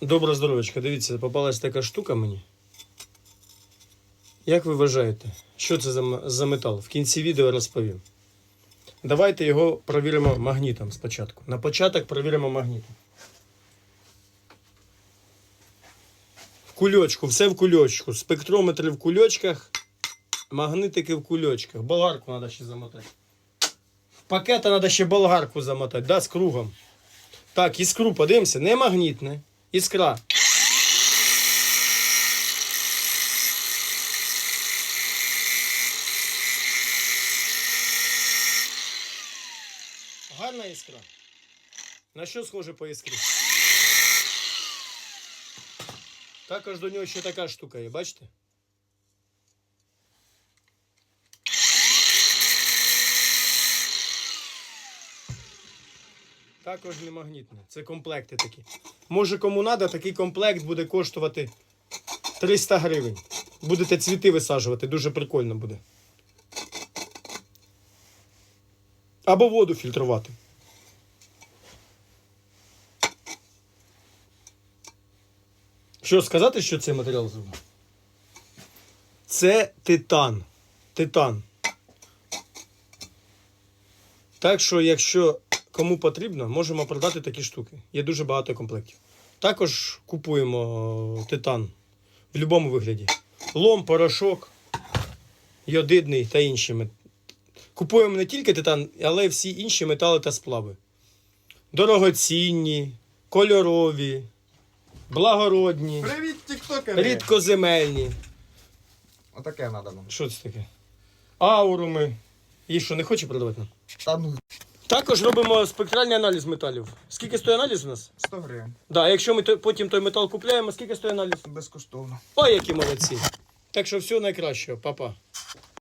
Добре здоровечко, дивіться, попалась така штука мені. Як ви вважаєте, що це за, за метал? В кінці відео розповім. Давайте його провіримо магнітом спочатку. На початок провіримо магнітом. В кульочку, все в кульочку. Спектрометри в кульочках, магнитики в кульочках. Болгарку треба ще замотати. В пакета треба ще болгарку замотати, да, з кругом. Так, іскру подивимося, не магнітне. Іскра. Гарна іскра. На що схоже по іскрі? Також до нього ще така штука є, бачите? Також не магнітне. Це комплекти такі. Може кому треба, такий комплект буде коштувати 300 гривень. Будете цвіти висаджувати, дуже прикольно буде. Або воду фільтрувати. Що сказати, що цей матеріал зробив? Це титан. Титан. Так що, якщо кому потрібно, можемо продати такі штуки. Є дуже багато комплектів. Також купуємо титан в будь-якому вигляді. Лом, порошок, йодидний та інші. Купуємо не тільки титан, але й всі інші метали та сплави. Дорогоцінні, кольорові, благородні, Привіт, тіктокери! рідкоземельні. Отаке нам. Що це таке? Ауруми. І що, не хоче продавати нам? Та ну Також робимо спектральний аналіз металів. Скільки стоїть аналіз у нас? 100 гривень. Да, якщо ми то- потім той метал купляємо, скільки стоїть аналіз? Безкоштовно. О, які молодці. Так що всього найкращого, папа.